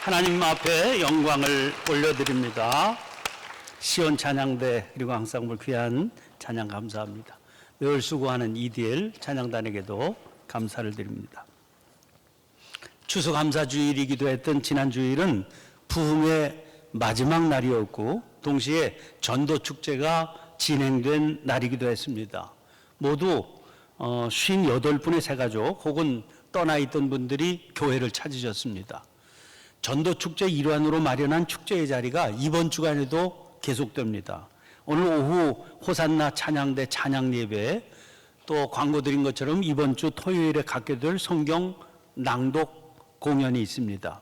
하나님 앞에 영광을 올려드립니다. 시온 찬양대 그리고 항상 귀한 찬양 감사합니다. 늘 수고하는 EDL 찬양단에게도 감사를 드립니다. 추수 감사 주일이기도 했던 지난 주일은 부흥의 마지막 날이었고 동시에 전도 축제가 진행된 날이기도 했습니다. 모두 어, 58분의 새 가족 혹은 떠나 있던 분들이 교회를 찾으셨습니다. 전도 축제 일환으로 마련한 축제의 자리가 이번 주간에도 계속됩니다. 오늘 오후 호산나 찬양대 찬양 예배 또 광고 드린 것처럼 이번 주 토요일에 갖게 될 성경 낭독 공연이 있습니다.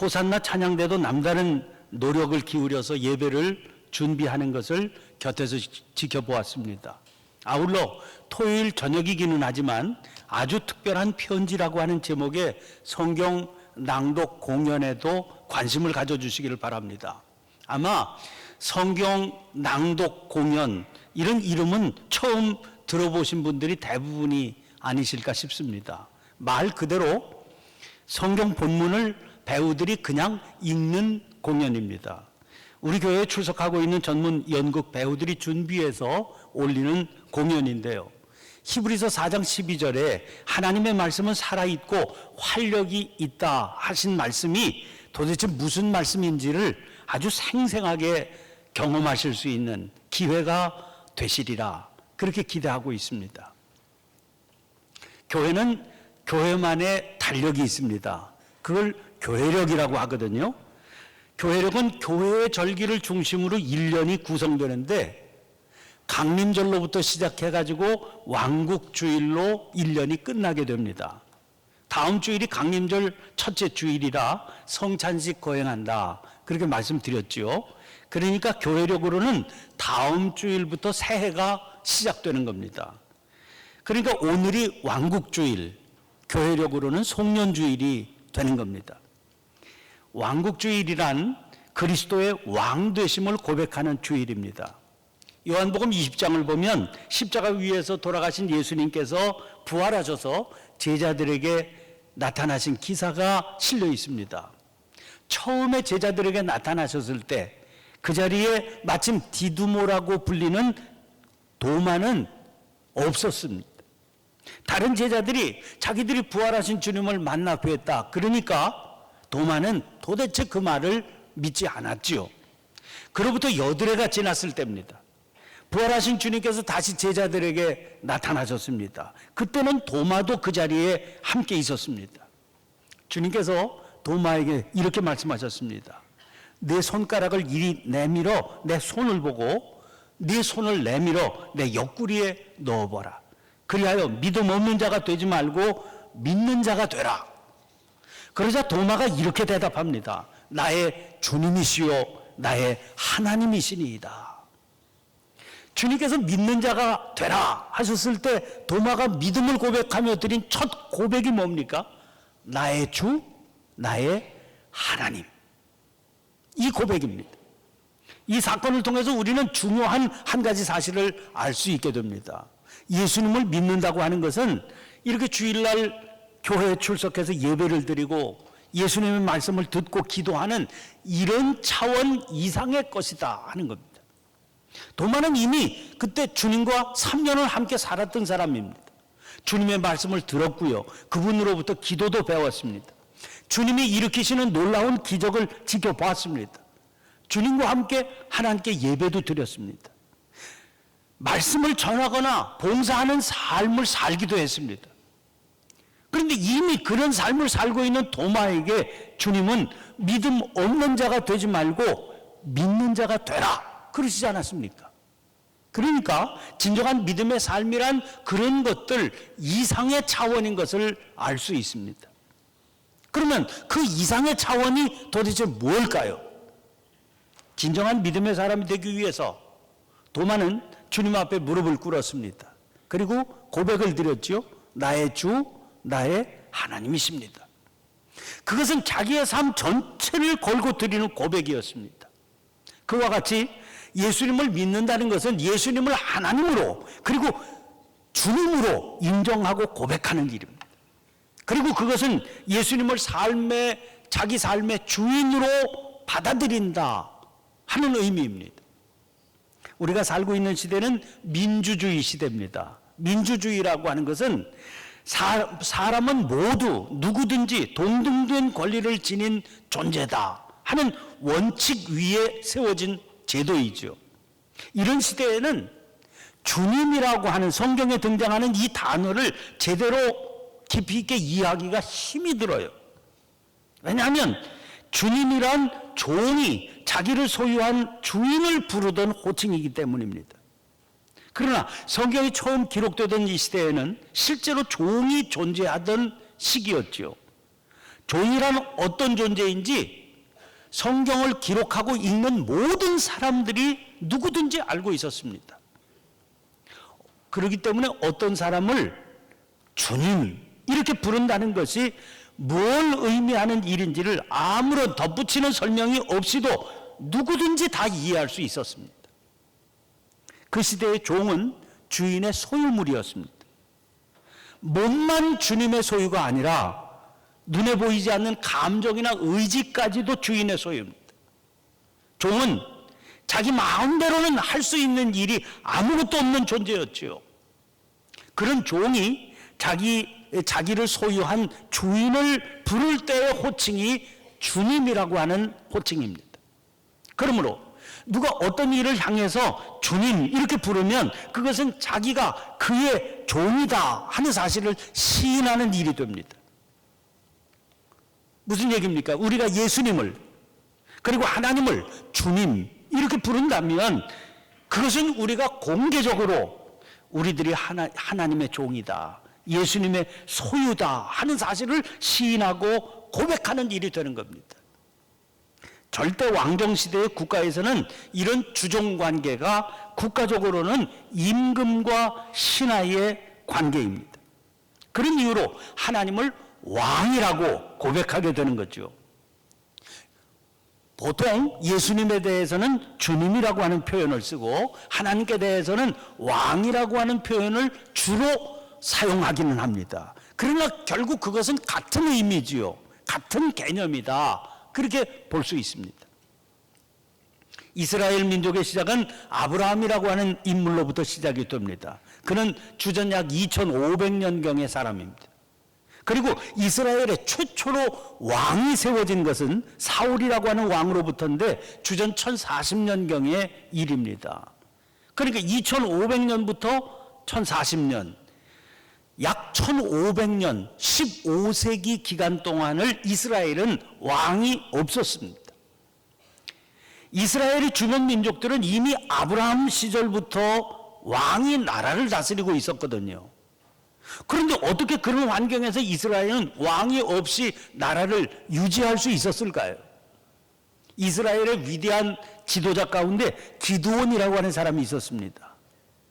호산나 찬양대도 남다른 노력을 기울여서 예배를 준비하는 것을 곁에서 지- 지켜보았습니다. 아울러 토요일 저녁이기는 하지만 아주 특별한 편지라고 하는 제목의 성경 낭독 공연에도 관심을 가져주시기를 바랍니다. 아마 성경 낭독 공연 이런 이름은 처음 들어보신 분들이 대부분이 아니실까 싶습니다. 말 그대로 성경 본문을 배우들이 그냥 읽는 공연입니다. 우리 교회에 출석하고 있는 전문 연극 배우들이 준비해서 올리는 공연인데요. 히브리서 4장 12절에 하나님의 말씀은 살아있고 활력이 있다 하신 말씀이 도대체 무슨 말씀인지를 아주 생생하게 경험하실 수 있는 기회가 되시리라 그렇게 기대하고 있습니다. 교회는 교회만의 달력이 있습니다. 그걸 교회력이라고 하거든요. 교회력은 교회의 절기를 중심으로 1년이 구성되는데 강림절로부터 시작해가지고 왕국주일로 1년이 끝나게 됩니다. 다음 주일이 강림절 첫째 주일이라 성찬식 거행한다. 그렇게 말씀드렸지요. 그러니까 교회력으로는 다음 주일부터 새해가 시작되는 겁니다. 그러니까 오늘이 왕국주일, 교회력으로는 송년주일이 되는 겁니다. 왕국주일이란 그리스도의 왕 되심을 고백하는 주일입니다. 요한복음 20장을 보면 십자가 위에서 돌아가신 예수님께서 부활하셔서 제자들에게 나타나신 기사가 실려 있습니다. 처음에 제자들에게 나타나셨을 때 그 자리에 마침 디두모라고 불리는 도마는 없었습니다. 다른 제자들이 자기들이 부활하신 주님을 만나 뵀다. 그러니까 도마는 도대체 그 말을 믿지 않았지요. 그로부터 여드레가 지났을 때입니다. 부활하신 주님께서 다시 제자들에게 나타나셨습니다. 그때는 도마도 그 자리에 함께 있었습니다. 주님께서 도마에게 이렇게 말씀하셨습니다. 내 손가락을 이리 내밀어 내 손을 보고 네 손을 내밀어 내 옆구리에 넣어보라. 그리하여 믿음 없는 자가 되지 말고 믿는 자가 되라. 그러자 도마가 이렇게 대답합니다. 나의 주님이시요 나의 하나님이시니이다. 주님께서 믿는 자가 되라 하셨을 때 도마가 믿음을 고백하며 드린 첫 고백이 뭡니까? 나의 주, 나의 하나님. 이 고백입니다. 이 사건을 통해서 우리는 중요한 한 가지 사실을 알 수 있게 됩니다. 예수님을 믿는다고 하는 것은 이렇게 주일날 교회에 출석해서 예배를 드리고 예수님의 말씀을 듣고 기도하는 이런 차원 이상의 것이다 하는 겁니다. 도마는 이미 그때 주님과 3년을 함께 살았던 사람입니다. 주님의 말씀을 들었고요. 그분으로부터 기도도 배웠습니다. 주님이 일으키시는 놀라운 기적을 지켜보았습니다. 주님과 함께 하나님께 예배도 드렸습니다. 말씀을 전하거나 봉사하는 삶을 살기도 했습니다. 그런데 이미 그런 삶을 살고 있는 도마에게 주님은 믿음 없는 자가 되지 말고 믿는 자가 되라. 그러시지 않았습니까? 그러니까 진정한 믿음의 삶이란 그런 것들 이상의 차원인 것을 알 수 있습니다. 그러면 그 이상의 차원이 도대체 뭘까요? 진정한 믿음의 사람이 되기 위해서 도마는 주님 앞에 무릎을 꿇었습니다. 그리고 고백을 드렸지요. 나의 주, 나의 하나님이십니다. 그것은 자기의 삶 전체를 걸고 드리는 고백이었습니다. 그와 같이 예수님을 믿는다는 것은 예수님을 하나님으로 그리고 주님으로 인정하고 고백하는 일입니다. 그리고 그것은 예수님을 삶의 자기 삶의 주인으로 받아들인다 하는 의미입니다. 우리가 살고 있는 시대는 민주주의 시대입니다. 민주주의라고 하는 것은 사, 사람은 모두 누구든지 동등된 권리를 지닌 존재다 하는 원칙 위에 세워진 제도이죠. 이런 시대에는 주님이라고 하는 성경에 등장하는 이 단어를 제대로 깊이 있게 이해하기가 힘이 들어요. 왜냐하면 주님이란 종이 자기를 소유한 주인을 부르던 호칭이기 때문입니다. 그러나 성경이 처음 기록되던 이 시대에는 실제로 종이 존재하던 시기였죠. 종이란 어떤 존재인지 성경을 기록하고 읽는 모든 사람들이 누구든지 알고 있었습니다. 그렇기 때문에 어떤 사람을 주님 이렇게 부른다는 것이 뭘 의미하는 일인지를 아무런 덧붙이는 설명이 없이도 누구든지 다 이해할 수 있었습니다. 그 시대의 종은 주인의 소유물이었습니다. 몸만 주님의 소유가 아니라 눈에 보이지 않는 감정이나 의지까지도 주인의 소유입니다. 종은 자기 마음대로는 할 수 있는 일이 아무것도 없는 존재였지요. 그런 종이 자기 자기를 소유한 주인을 부를 때의 호칭이 주님이라고 하는 호칭입니다. 그러므로 누가 어떤 일을 향해서 주님 이렇게 부르면 그것은 자기가 그의 종이다 하는 사실을 시인하는 일이 됩니다. 무슨 얘기입니까? 우리가 예수님을 그리고 하나님을 주님 이렇게 부른다면 그것은 우리가 공개적으로 우리들이 하나, 하나님의 종이다. 예수님의 소유다 하는 사실을 시인하고 고백하는 일이 되는 겁니다. 절대 왕정 시대의 국가에서는 이런 주종 관계가 국가적으로는 임금과 신하의 관계입니다. 그런 이유로 하나님을 왕이라고 고백하게 되는 거죠. 보통 예수님에 대해서는 주님이라고 하는 표현을 쓰고 하나님께 대해서는 왕이라고 하는 표현을 주로 사용하기는 합니다. 그러나 결국 그것은 같은 의미지요. 같은 개념이다. 그렇게 볼 수 있습니다. 이스라엘 민족의 시작은 아브라함이라고 하는 인물로부터 시작이 됩니다. 그는 주전 약 2500년경의 사람입니다. 그리고 이스라엘의 최초로 왕이 세워진 것은 사울이라고 하는 왕으로부터인데 주전 1040년경의 일입니다. 그러니까 2500년부터 1040년 약 1500년 15세기 기간 동안을 이스라엘은 왕이 없었습니다. 이스라엘의 주변 민족들은 이미 아브라함 시절부터 왕이 나라를 다스리고 있었거든요. 그런데 어떻게 그런 환경에서 이스라엘은 왕이 없이 나라를 유지할 수 있었을까요? 이스라엘의 위대한 지도자 가운데 기드온이라고 하는 사람이 있었습니다.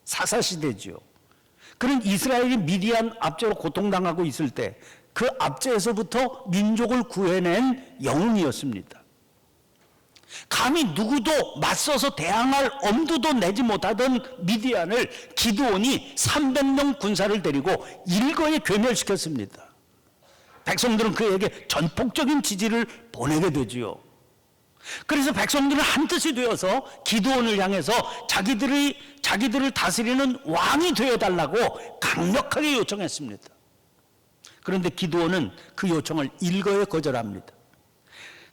사사시대죠. 그런 이스라엘이 미디안 압제로 고통당하고 있을 때 그 압제에서부터 민족을 구해낸 영웅이었습니다. 감히 누구도 맞서서 대항할 엄두도 내지 못하던 미디안을 기드온이 300명 군사를 데리고 일거에 괴멸시켰습니다. 백성들은 그에게 전폭적인 지지를 보내게 되지요. 그래서 백성들은 한 뜻이 되어서 기드온을 향해서 자기들이 자기들을 다스리는 왕이 되어 달라고 강력하게 요청했습니다. 그런데 기드온은 그 요청을 일거에 거절합니다.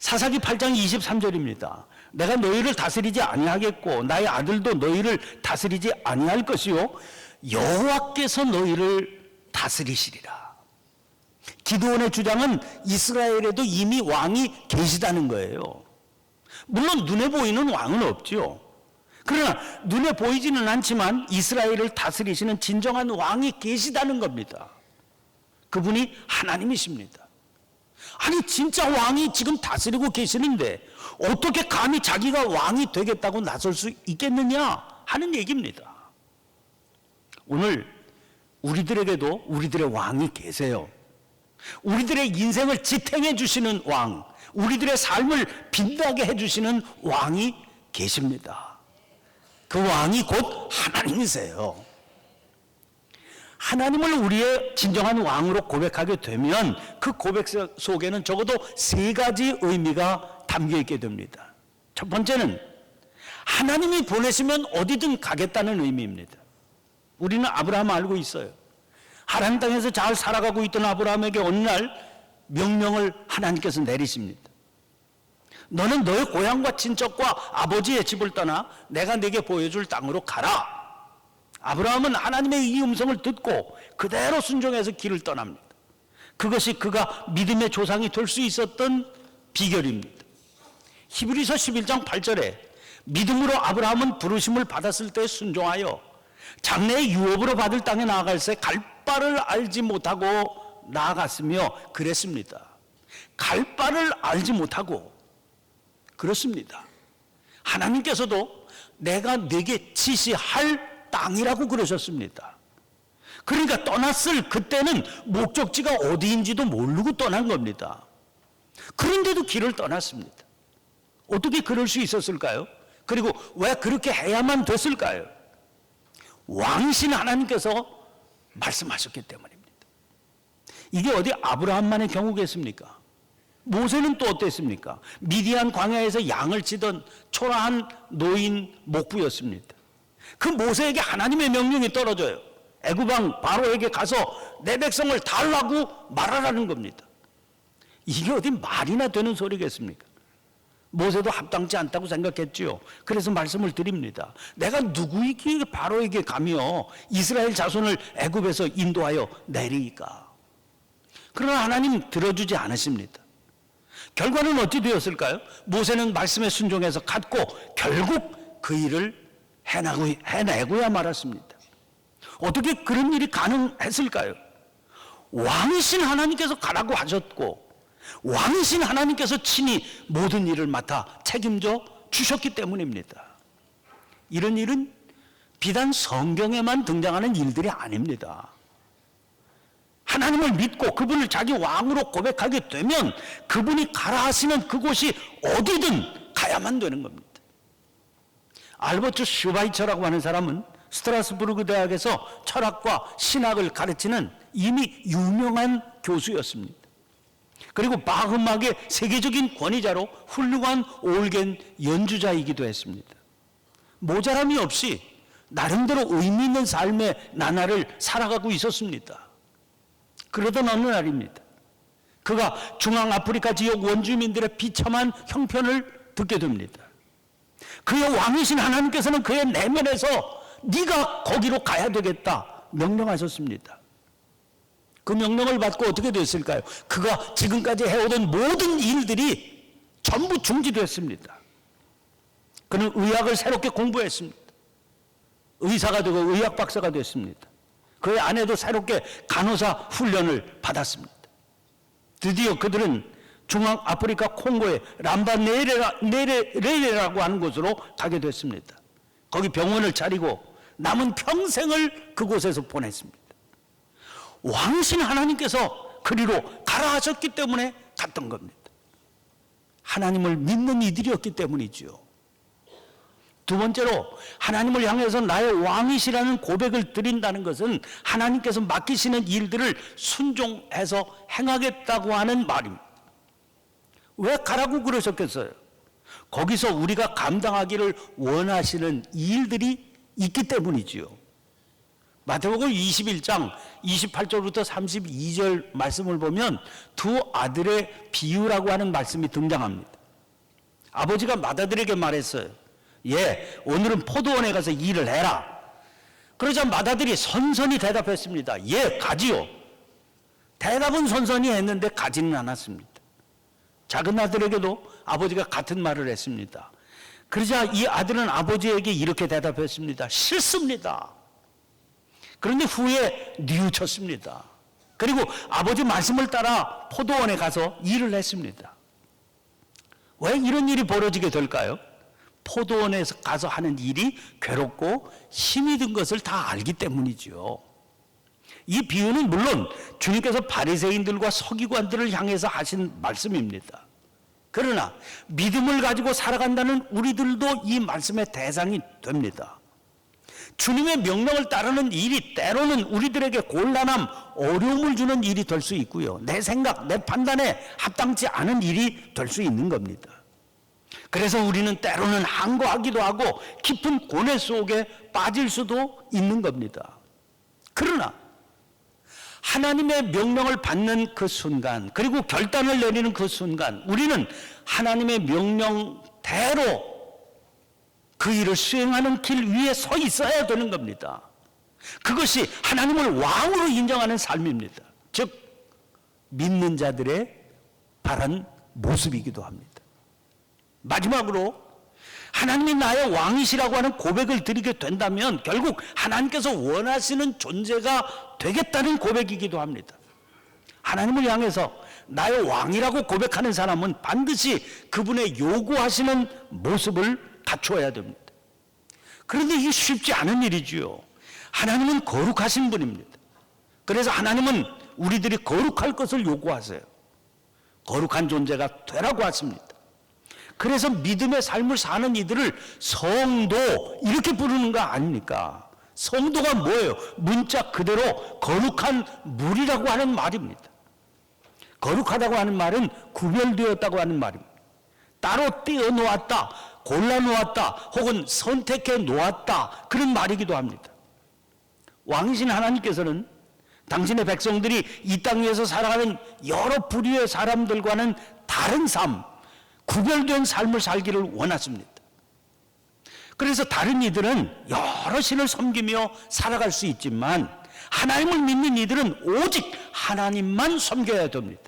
사사기 8장 23절입니다. 내가 너희를 다스리지 아니하겠고 나의 아들도 너희를 다스리지 아니할 것이요 여호와께서 너희를 다스리시리라. 기드온의 주장은 이스라엘에도 이미 왕이 계시다는 거예요. 물론 눈에 보이는 왕은 없죠. 그러나 눈에 보이지는 않지만 이스라엘을 다스리시는 진정한 왕이 계시다는 겁니다. 그분이 하나님이십니다. 아니 진짜 왕이 지금 다스리고 계시는데 어떻게 감히 자기가 왕이 되겠다고 나설 수 있겠느냐 하는 얘기입니다. 오늘 우리들에게도 우리들의 왕이 계세요. 우리들의 인생을 지탱해 주시는 왕, 우리들의 삶을 빛나게 해 주시는 왕이 계십니다. 그 왕이 곧 하나님이세요. 하나님을 우리의 진정한 왕으로 고백하게 되면 그 고백 속에는 적어도 세 가지 의미가 담겨 있게 됩니다. 첫 번째는 하나님이 보내시면 어디든 가겠다는 의미입니다. 우리는 아브라함 알고 있어요. 하나님 땅에서 잘 살아가고 있던 아브라함에게 어느 날 명령을 하나님께서 내리십니다. 너는 너의 고향과 친척과 아버지의 집을 떠나 내가 네게 보여줄 땅으로 가라. 아브라함은 하나님의 이 음성을 듣고 그대로 순종해서 길을 떠납니다. 그것이 그가 믿음의 조상이 될 수 있었던 비결입니다. 히브리서 11장 8절에 믿음으로 아브라함은 부르심을 받았을 때 순종하여 장래의 유업으로 받을 땅에 나아갈 새 갈 바를 알지 못하고 나아갔으며 그랬습니다. 갈 바를 알지 못하고 그렇습니다. 하나님께서도 내가 내게 지시할 땅이라고 그러셨습니다. 그러니까 떠났을 그때는 목적지가 어디인지도 모르고 떠난 겁니다. 그런데도 길을 떠났습니다. 어떻게 그럴 수 있었을까요? 그리고 왜 그렇게 해야만 됐을까요? 왕신 하나님께서 말씀하셨기 때문입니다. 이게 어디 아브라함만의 경우겠습니까? 모세는 또 어땠습니까? 미디안 광야에서 양을 치던 초라한 노인 목부였습니다. 그 모세에게 하나님의 명령이 떨어져요. 애굽왕 바로에게 가서 내 백성을 달라고 말하라는 겁니다. 이게 어디 말이나 되는 소리겠습니까? 모세도 합당치 않다고 생각했지요. 그래서 말씀을 드립니다. 내가 누구에게 바로에게 가며 이스라엘 자손을 애굽에서 인도하여 내리까? 그러나 하나님 들어주지 않으십니다. 결과는 어찌 되었을까요? 모세는 말씀에 순종해서 갔고 결국 그 일을 해내고, 해내고야 말았습니다. 어떻게 그런 일이 가능했을까요? 왕이신 하나님께서 가라고 하셨고 왕이신 하나님께서 친히 모든 일을 맡아 책임져 주셨기 때문입니다. 이런 일은 비단 성경에만 등장하는 일들이 아닙니다. 하나님을 믿고 그분을 자기 왕으로 고백하게 되면 그분이 가라 하시는 그곳이 어디든 가야만 되는 겁니다. 알버트 슈바이처라고 하는 사람은 스트라스부르크 대학에서 철학과 신학을 가르치는 이미 유명한 교수였습니다. 그리고 바흐막의 세계적인 권위자로 훌륭한 올겐 연주자이기도 했습니다. 모자람이 없이 나름대로 의미 있는 삶의 나날을 살아가고 있었습니다. 그러던 어느 날입니다. 그가 중앙 아프리카 지역 원주민들의 비참한 형편을 듣게 됩니다. 그의 왕이신 하나님께서는 그의 내면에서 네가 거기로 가야 되겠다 명령하셨습니다. 그 명령을 받고 어떻게 됐을까요? 그가 지금까지 해오던 모든 일들이 전부 중지됐습니다. 그는 의학을 새롭게 공부했습니다. 의사가 되고 의학 박사가 됐습니다. 그의 아내도 새롭게 간호사 훈련을 받았습니다. 드디어 그들은 중앙 아프리카 콩고의 람바네레라고 하는 곳으로 가게 됐습니다. 거기 병원을 차리고 남은 평생을 그곳에서 보냈습니다. 왕신 하나님께서 그리로 가라 하셨기 때문에 갔던 겁니다. 하나님을 믿는 이들이었기 때문이지요. 두 번째로 하나님을 향해서 나의 왕이시라는 고백을 드린다는 것은 하나님께서 맡기시는 일들을 순종해서 행하겠다고 하는 말입니다. 왜 가라고 그러셨겠어요? 거기서 우리가 감당하기를 원하시는 일들이 있기 때문이지요. 마태복음 21장 28절부터 32절 말씀을 보면 두 아들의 비유라고 하는 말씀이 등장합니다. 아버지가 맏아들에게 말했어요. 예, 오늘은 포도원에 가서 일을 해라. 그러자 맏아들이 선선히 대답했습니다. 예, 가지요. 대답은 선선히 했는데 가지는 않았습니다. 작은 아들에게도 아버지가 같은 말을 했습니다. 그러자 이 아들은 아버지에게 이렇게 대답했습니다. 싫습니다. 그런데 후에 뉘우쳤습니다. 그리고 아버지 말씀을 따라 포도원에 가서 일을 했습니다. 왜 이런 일이 벌어지게 될까요? 포도원에서 가서 하는 일이 괴롭고 힘이 든 것을 다 알기 때문이지요. 이 비유는 물론 주님께서 바리새인들과 서기관들을 향해서 하신 말씀입니다. 그러나 믿음을 가지고 살아간다는 우리들도 이 말씀의 대상이 됩니다. 주님의 명령을 따르는 일이 때로는 우리들에게 곤란함, 어려움을 주는 일이 될 수 있고요. 내 생각, 내 판단에 합당치 않은 일이 될 수 있는 겁니다. 그래서 우리는 때로는 항거하기도 하고 깊은 고뇌 속에 빠질 수도 있는 겁니다. 그러나 하나님의 명령을 받는 그 순간, 그리고 결단을 내리는 그 순간, 우리는 하나님의 명령대로 그 일을 수행하는 길 위에 서 있어야 되는 겁니다. 그것이 하나님을 왕으로 인정하는 삶입니다. 즉, 믿는 자들의 바른 모습이기도 합니다. 마지막으로 하나님이 나의 왕이시라고 하는 고백을 드리게 된다면 결국 하나님께서 원하시는 존재가 되겠다는 고백이기도 합니다. 하나님을 향해서 나의 왕이라고 고백하는 사람은 반드시 그분의 요구하시는 모습을 갖추어야 됩니다. 그런데 이게 쉽지 않은 일이지요. 하나님은 거룩하신 분입니다. 그래서 하나님은 우리들이 거룩할 것을 요구하세요. 거룩한 존재가 되라고 하십니다. 그래서 믿음의 삶을 사는 이들을 성도 이렇게 부르는 거 아닙니까? 성도가 뭐예요? 문자 그대로 거룩한 물이라고 하는 말입니다. 거룩하다고 하는 말은 구별되었다고 하는 말입니다. 따로 떼어 놓았다, 골라 놓았다, 혹은 선택해 놓았다 그런 말이기도 합니다. 왕이신 하나님께서는 당신의 백성들이 이 땅 위에서 살아가는 여러 부류의 사람들과는 다른 삶, 구별된 삶을 살기를 원하십니다. 그래서 다른 이들은 여러 신을 섬기며 살아갈 수 있지만 하나님을 믿는 이들은 오직 하나님만 섬겨야 됩니다.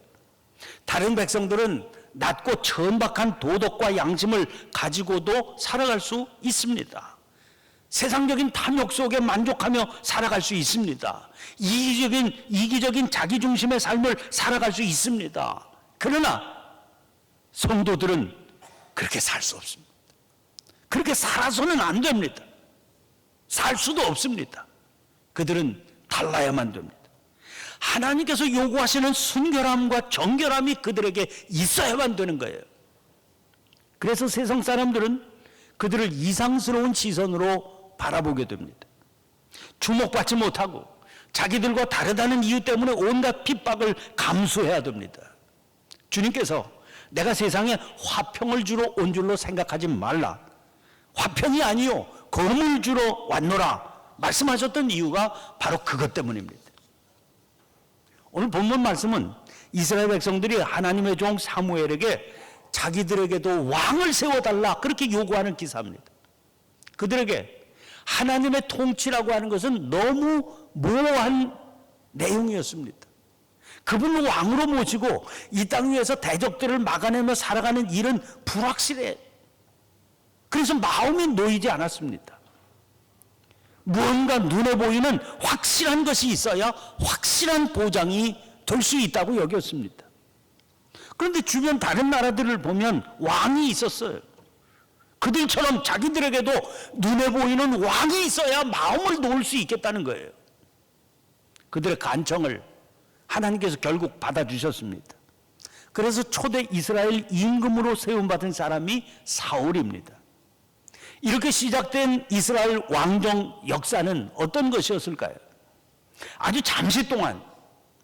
다른 백성들은 낮고 천박한 도덕과 양심을 가지고도 살아갈 수 있습니다. 세상적인 탐욕 속에 만족하며 살아갈 수 있습니다. 이기적인, 이기적인 자기중심의 삶을 살아갈 수 있습니다. 그러나 성도들은 그렇게 살 수 없습니다. 그렇게 살아서는 안 됩니다. 살 수도 없습니다. 그들은 달라야만 됩니다. 하나님께서 요구하시는 순결함과 정결함이 그들에게 있어야만 되는 거예요. 그래서 세상 사람들은 그들을 이상스러운 시선으로 바라보게 됩니다. 주목받지 못하고 자기들과 다르다는 이유 때문에 온갖 핍박을 감수해야 됩니다. 주님께서 내가 세상에 화평을 주러 온 줄로 생각하지 말라. 화평이 아니요 검을 주러 왔노라 말씀하셨던 이유가 바로 그것 때문입니다. 오늘 본문 말씀은 이스라엘 백성들이 하나님의 종 사무엘에게 자기들에게도 왕을 세워달라 그렇게 요구하는 기사입니다. 그들에게 하나님의 통치라고 하는 것은 너무 모호한 내용이었습니다. 그분을 왕으로 모시고 이 땅 위에서 대적들을 막아내며 살아가는 일은 불확실해. 그래서 마음이 놓이지 않았습니다. 무언가 눈에 보이는 확실한 것이 있어야 확실한 보장이 될 수 있다고 여겼습니다. 그런데 주변 다른 나라들을 보면 왕이 있었어요. 그들처럼 자기들에게도 눈에 보이는 왕이 있어야 마음을 놓을 수 있겠다는 거예요. 그들의 간청을 하나님께서 결국 받아주셨습니다. 그래서 초대 이스라엘 임금으로 세움받은 사람이 사울입니다. 이렇게 시작된 이스라엘 왕정 역사는 어떤 것이었을까요? 아주 잠시 동안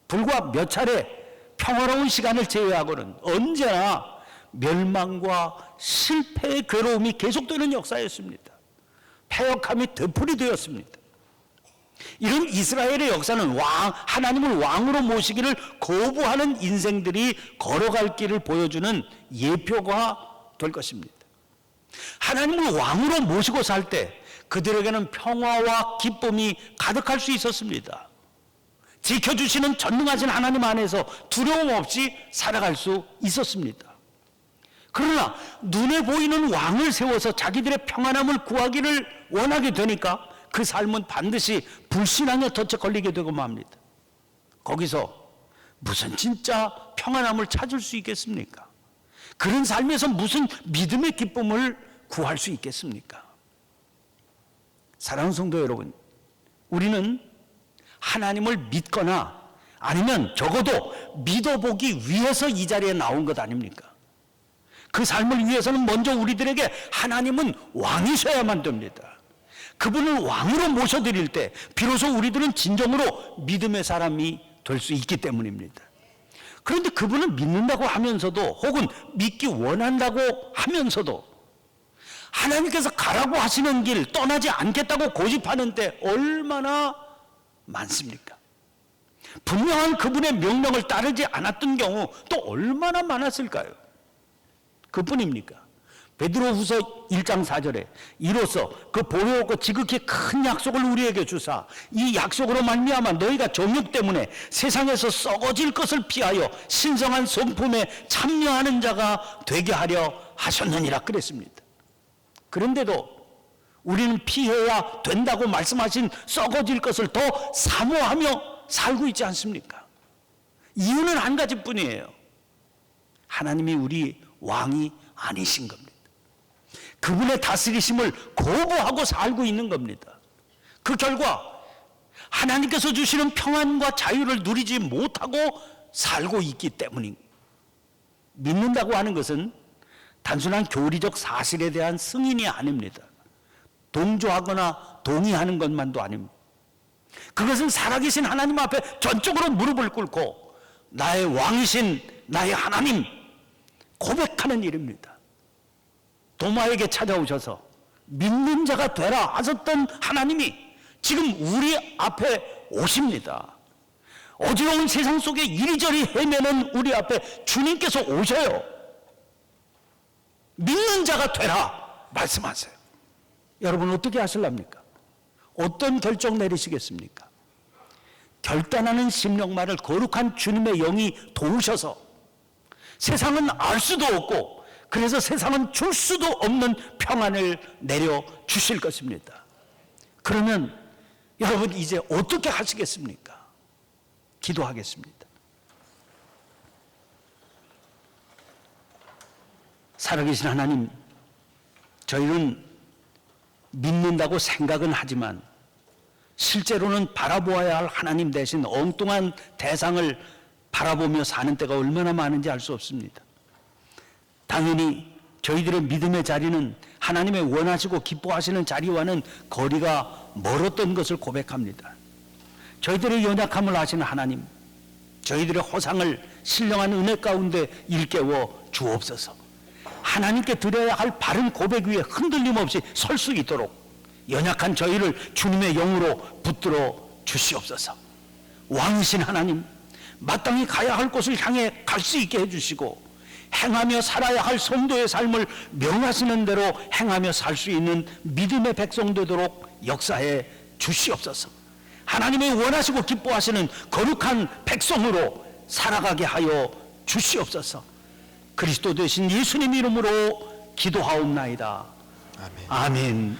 불과 몇 차례 평화로운 시간을 제외하고는 언제나 멸망과 실패의 괴로움이 계속되는 역사였습니다. 패역함이 되풀이 되었습니다. 이런 이스라엘의 역사는 왕, 하나님을 왕으로 모시기를 거부하는 인생들이 걸어갈 길을 보여주는 예표가 될 것입니다. 하나님을 왕으로 모시고 살 때 그들에게는 평화와 기쁨이 가득할 수 있었습니다. 지켜주시는 전능하신 하나님 안에서 두려움 없이 살아갈 수 있었습니다. 그러나 눈에 보이는 왕을 세워서 자기들의 평안함을 구하기를 원하게 되니까 그 삶은 반드시 불신앙에 덫에 걸리게 되고 맙니다. 거기서 무슨 진짜 평안함을 찾을 수 있겠습니까? 그런 삶에서 무슨 믿음의 기쁨을 구할 수 있겠습니까? 사랑하는 성도 여러분, 우리는 하나님을 믿거나 아니면 적어도 믿어보기 위해서 이 자리에 나온 것 아닙니까? 그 삶을 위해서는 먼저 우리들에게 하나님은 왕이셔야만 됩니다. 그분을 왕으로 모셔드릴 때 비로소 우리들은 진정으로 믿음의 사람이 될 수 있기 때문입니다. 그런데 그분을 믿는다고 하면서도 혹은 믿기 원한다고 하면서도 하나님께서 가라고 하시는 길 떠나지 않겠다고 고집하는 때 얼마나 많습니까? 분명한 그분의 명령을 따르지 않았던 경우 또 얼마나 많았을까요? 그뿐입니까? 베드로후서 1장 4절에 이로써 그 보혜롭고 지극히 큰 약속을 우리에게 주사 이 약속으로 말미암아 너희가 정욕 때문에 세상에서 썩어질 것을 피하여 신성한 성품에 참여하는 자가 되게 하려 하셨느니라 그랬습니다. 그런데도 우리는 피해야 된다고 말씀하신 썩어질 것을 더 사모하며 살고 있지 않습니까? 이유는 한 가지뿐이에요. 하나님이 우리 왕이 아니신 겁니다. 그분의 다스리심을 거부하고 살고 있는 겁니다. 그 결과 하나님께서 주시는 평안과 자유를 누리지 못하고 살고 있기 때문입니다. 믿는다고 하는 것은 단순한 교리적 사실에 대한 승인이 아닙니다. 동조하거나 동의하는 것만도 아닙니다. 그것은 살아계신 하나님 앞에 전적으로 무릎을 꿇고 나의 왕이신 나의 하나님 고백하는 일입니다. 도마에게 찾아오셔서 믿는 자가 되라 하셨던 하나님이 지금 우리 앞에 오십니다. 어지러운 세상 속에 이리저리 헤매는 우리 앞에 주님께서 오셔요. 믿는 자가 되라 말씀하세요. 여러분 어떻게 하실랍니까? 어떤 결정 내리시겠습니까? 결단하는 심령만을 거룩한 주님의 영이 도우셔서 세상은 알 수도 없고 그래서 세상은 줄 수도 없는 평안을 내려 주실 것입니다. 그러면 여러분 이제 어떻게 하시겠습니까? 기도하겠습니다. 살아계신 하나님, 저희는 믿는다고 생각은 하지만 실제로는 바라보아야 할 하나님 대신 엉뚱한 대상을 바라보며 사는 때가 얼마나 많은지 알 수 없습니다. 당연히 저희들의 믿음의 자리는 하나님의 원하시고 기뻐하시는 자리와는 거리가 멀었던 것을 고백합니다. 저희들의 연약함을 아시는 하나님, 저희들의 허상을 신령한 은혜 가운데 일깨워 주옵소서. 하나님께 드려야 할 바른 고백 위에 흔들림 없이 설 수 있도록 연약한 저희를 주님의 영으로 붙들어 주시옵소서. 왕이신 하나님, 마땅히 가야 할 곳을 향해 갈 수 있게 해주시고 행하며 살아야 할 성도의 삶을 명하시는 대로 행하며 살 수 있는 믿음의 백성 되도록 역사해 주시옵소서. 하나님의 원하시고 기뻐하시는 거룩한 백성으로 살아가게 하여 주시옵소서. 그리스도 되신 예수님 이름으로 기도하옵나이다. 아멘. 아멘.